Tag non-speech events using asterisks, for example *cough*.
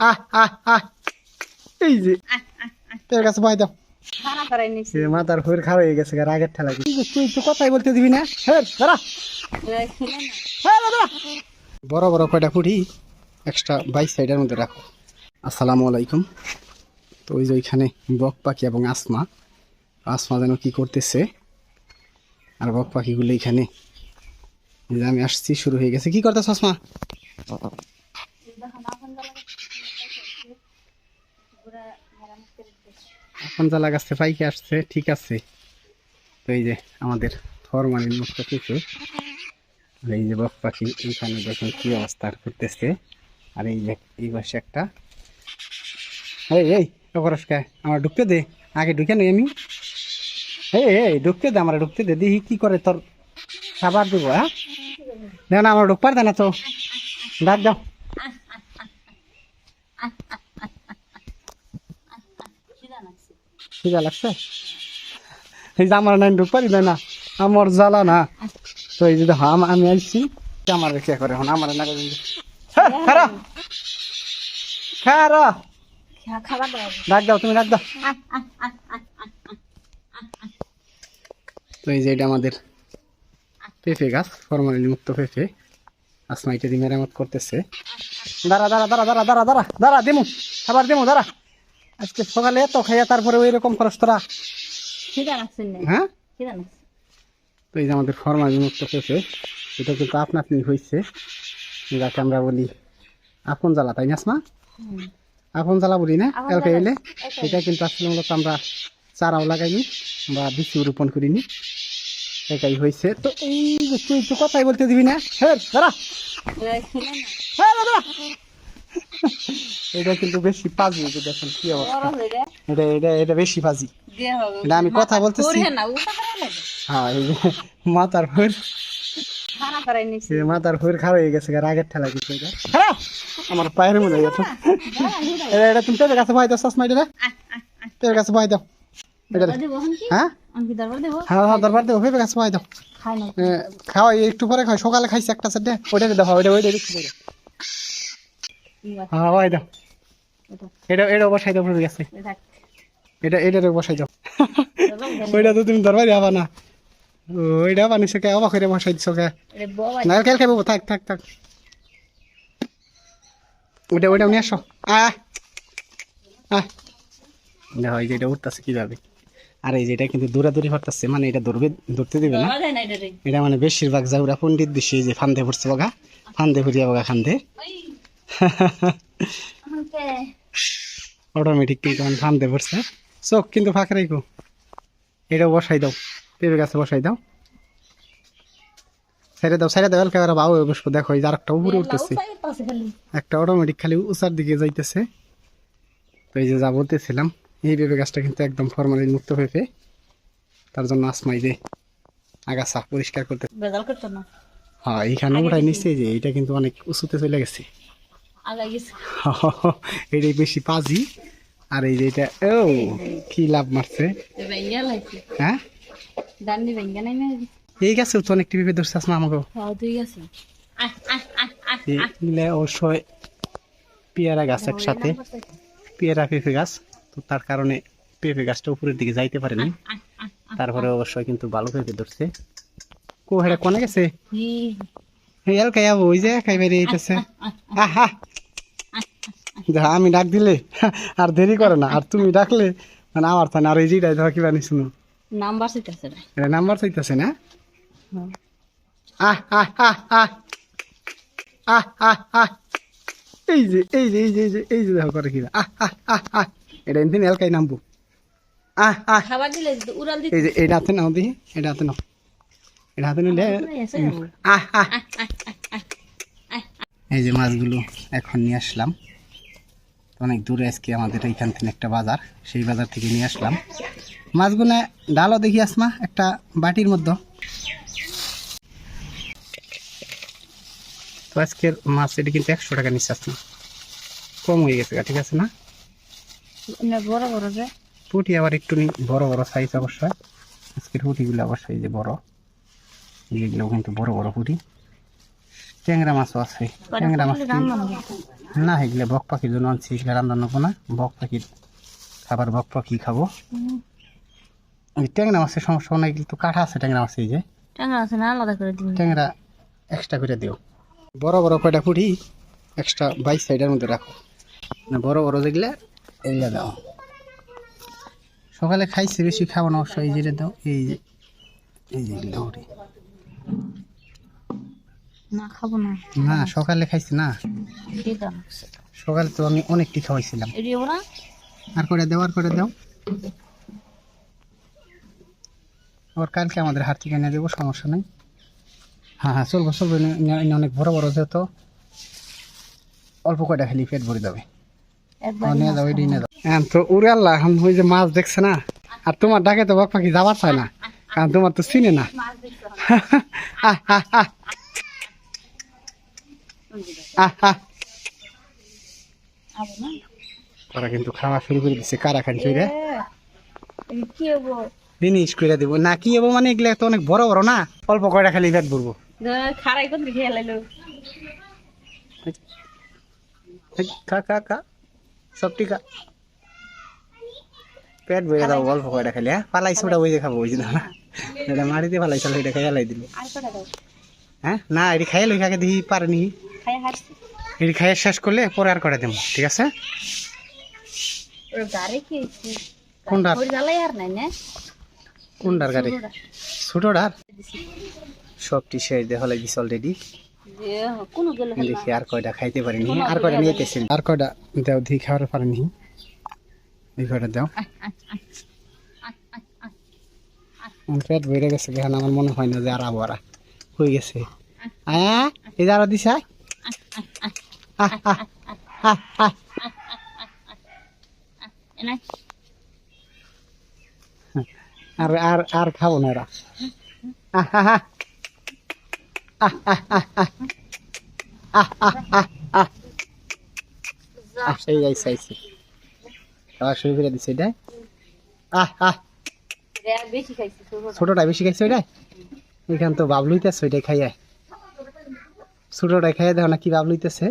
আহ আহ আহ এই যে। তোর কাছে ভয় দাও। মাথার ফুর খারাপ হয়ে গেছে রাগের ঠেলা তুই তো কথাই বলতে দিবি না। হ্যাঁ দাঁড়া। বড় বড় কয়টা ফুটি এক্সট্রা বাইশ সাইডের মধ্যে রাখো। আসসালামু আলাইকুম। তো ওই যে ওইখানে বক পাখি এবং আসমা। আসমা যেন কি করতেছে, আর বক পাখিগুলো এইখানে আমি আসছি, শুরু হয়ে গেছে। কি করতেছ আসমা? এখন জ্বালা গাছতে পাইকে আসছে ঠিক আছে। তো এই যে আমাদের ফরমালিন মুক্ত কিছু। এই যে বক পাখি এইখানে দেখুন কি অবস্থা করতেছে। আর এই যে এই পাশে একটা। এই এই অপরস্কার আমার ঢুকতে দে। আগে ঢুকে নেই আমি। এই এই ঢুকতে দে আমার ঢুকতে দে। দেখি কি করে তোর খাবার দেবো হ্যাঁ? দেখ না আমার ঢুকবার দে না তো। ডাক দাও। খিদা লাগছে? এই যে আমার নাই ঢুক পারি না, আমার জ্বালা না। তো এই যে দেখো, আম- আসছি আমার কে করে এখন? আমার না করে দাও, তুমি দাও। তো এই যে এটা আমাদের গাছ মুক্ত মেরামত করতেছে। দাঁড়া দাঁড়া দাঁড়া দাঁড়া দাঁড়া দাঁড়া, দেমু, খাবার দিমু, দাঁড়া। আজকে সকালে এত খাইয়া তারপরে ওই রকম খরচ তোরা। হ্যাঁ? তো এই যে আমাদের ফরমালিন মুক্ত পেঁপে এটা কিন্তু আপনা আপনি হয়েছে যাকে আমরা বলি আপন জ্বালা তাই না আপন জ্বালা বলি না? এলকে এলে এটা কিন্তু আসলে মূলত আমরা চারাও লাগাইনি বা বীজ রোপণ করিনি। এটাই হয়েছে তো এই তুই তো কথাই বলতে দিবি না। হ্যাঁ দাঁড়া। হ্যাঁ দাঁড়া। এটা কিন্তু বেশি পাজি যে দেখেন কি অবস্থা। হয়ে এটা এটা এটা বেশি পাজি এটা আমি কথা বলতেছি না হ্যাঁ এই মাথার এই মাথার ফুর খারাপ হয়ে গেছে রাগের ঠেলা কিন্তু এটা। হ্যাঁ আমার পায়ের মধ্যে গেছে এটা। এটা তুমি তোদের কাছে ভয় দাও চশমা এটা তোর কাছে ভয় দাও। এটা হ্যাঁ? হ্যাঁ হ্যাঁ দরবার দেবো ভেবে কাছে ভয় দাও। খাই না। খাওয়া একটু পরে খাই সকালে খাইছি একটা সেটে ওইটা দেখো ওইটা ওইটা একটু হ্যাঁ দাও। এটা। এটা বসাই দাও পড়ে গেছে এটা এটা বসাই দাও। ওইটা তো তুমি দরবারে আবা না। ও, ওইটা বানিয়েছো কে অবাক করে বসাই দিছো কে না খেল থাক থাক থাক। ওইটা ওইটা নিয়ে আসো। আহ আহ। দেখো এই যে এটা উঠতেছে কীভাবে। আর এই যে এটা কিন্তু দৌড়াদৌড়ি করতেছে মানে এটা ধরবে ধরতে দিবে না। এটা মানে বেশিরভাগ জাউরা পণ্ডিত বেশি যে ফান্দে পড়ছে বগা। ফান্দে ফুরিয়া বগা খান্দে অটোমেটিক তখন ফান্দে পড়ছে। চোখ কিন্তু ফাঁকা রাখো। এটা বসাই দাও। পেঁপে গাছে বসাই দাও। সাইডে দাও সাইডে দাও এলাকা বাবু বসবো। দেখো এই যে আরেকটা উপরে উঠতেছে। একটা অটোমেটিক খালি উঁচার দিকে যাইতেছে। তো এই যে যা বলতেছিলাম এই পেঁপে গাছটা কিন্তু একদম ফরমালিন মুক্ত পেঁপে। তার জন্য আসমাই যে আগাছা পরিষ্কার করতে হ্যাঁ এইখানে উঠাই নিচ্ছে যে এটা কিন্তু অনেক উঁচুতে চলে গেছে। *laughs* এটাই বেশি পাজি। আর এই যে এটা ও কি লাভ মারছে? হ্যাঁ? এই গাছে তো অনেক টিভি ধরছে না আমাকে আহ অবশ্যই পেয়ারা গাছ একসাথে। পেয়ারা পেঁপে গাছ তো তার কারণে পেঁপে গাছটা উপরের দিকে যাইতে পারেনি। তারপরে অবশ্যই কিন্তু ভালো পেঁপে ধরছে। কো হেটা কোনে গেছে? ওই যে খাই বাইরে এইতেছে আহা! দেখ আমি ডাক দিলে আর দেরি করে না আর তুমি ডাকলে মানে আমার তো না আর এই যেটাই ধর কি বানিস শুনো নাম্বার রে। এটা নাম্বার চাইতেছে না? আহ আহ আহ আহ। আহ আহ আহ। এই যে এই যে এই যে এই যে এই যে দেখো করে কিনা আহ আহ আহ আহ। এটা এমনি এলকাই নামবো। আহ আহ। খাবার দিলে উড়াল দিতে এই যে এটা হাতে নাও দিহি এটা হাতে নাও। এটা হাতে নিলে আহ আহ। এই যে মাছগুলো এখন নিয়ে আসলাম। অনেক দূরে আজকে আমাদের এইখান থেকে একটা বাজার সেই বাজার থেকে নিয়ে আসলাম। মাছগুলো ডালও দেখি আসমা একটা বাটির মধ্যে। তো আজকের মাছ এটি কিন্তু একশো টাকা নিচ্ছে আসমা। কম হয়ে গেছে ঠিক আছে না? বড় বড় যে। পুঁটি আবার একটু নি- বড় বড় সাইজ অবশ্যই আজকের পুঁটিগুলো অবশ্যই যে বড়। এইগুলো কিন্তু বড় বড় পুঁটি। ট্যাংরা মাছও আছে। ট্যাংরা মাছ না এগুলো বক পাখির জন্য আনছি এগুলো রান্না নেব না। বক পাখির খাবার বক পাখি খাব। ওই ট্যাংরা মাছের সমস্যা নাই কিন্তু কাঠা আছে ট্যাংরা মাছ এই যে। ট্যাংরা আছে না আলাদা করে দিন ট্যাংরা এক্সট্রা করে দিও। বড় বড় কয়টা ফুটি এক্সট্রা বাইশ সাইডের মধ্যে রাখো। না বড় বড় যেগুলা এইগুলা দাও। সকালে খাইছে বেশি খাব না অবশ্যই এই যেটা দাও এই যে এই যে এগুলা ফুটি না খাব না। না সকালে খাইছি না। সকালে তো আমি অনেকটি খাওয়াইছিলাম। আর করে দাও আর করে দাও। আবার কালকে আমাদের হাট থেকে এনে দেবো সমস্যা নেই। হ্যাঁ হ্যাঁ চলবো চলবো অনেক বড় বড় যেহেতু অল্প কয়টা খালি পেট ভরে যাবে। নিয়ে যাও এটি নিয়ে যাও। হ্যাঁ তো উড়ে আল্লাহ এখন ওই যে মাছ দেখছে না আর তোমার ডাকে তো বক পাখি যাবার চায় না কারণ তোমার তো চিনে না আহ, আহ, আহ। আহ, আহ। আবো না ওরা কিন্তু খাওয়া শুরু করে দিচ্ছে কারাখানি চইরে এটি কি জিনিস করে দেবো। না কি হব মানে এগুলো তো অনেক বড় বড় না? অল্প কয়টা খালি পেট ভরবো? খারাই করে খেয়ে লাইলো এই, খা খা পেট বইয়ে দাও অল্প কয়টা খালি হ্যাঁ? পালাইছে ওটা ওই যে খাব ওই যে না এটা মারিতে পালাইছিল এটা খাইয়া লাই দিল। হ্যাঁ? না এটি খাইয়া লই খাকে দেখি পারেনি। হাসছি এটি খাইয়া শেষ করলে পরে আর করে দেবো ঠিক আছে? গাড়ি খেয়েছি কোনটার জ্বালাই আর নাই না? কোনটার গাড়ি? ছোটটার সবটি শেষ দেখা লাগিস অলরেডি কোনো দেখি আর কয়টা খাইতে পারিনি। আর কয়টা নিয়ে গেছেন আর কয়টা দাও দেখি খাওয়ার পারেনি। এই কয়টা দাও। পেট বেড়ে গেছে দেখেন আমার মনে হয় না যে আর আবার হয়ে গেছে। আয়া এই যে আরও দিছে আর আর আর খাব না এরা আইছে খাওয়া শুরু করে দিছে এটা খাইছি ছোটটা বেশি খাইছে ওইটাই? এখান তো বাবলুইতেছে ওইটাই খাইয়া ছোটটাই রেখায় দেখো না ভাব বাবলুইতেছে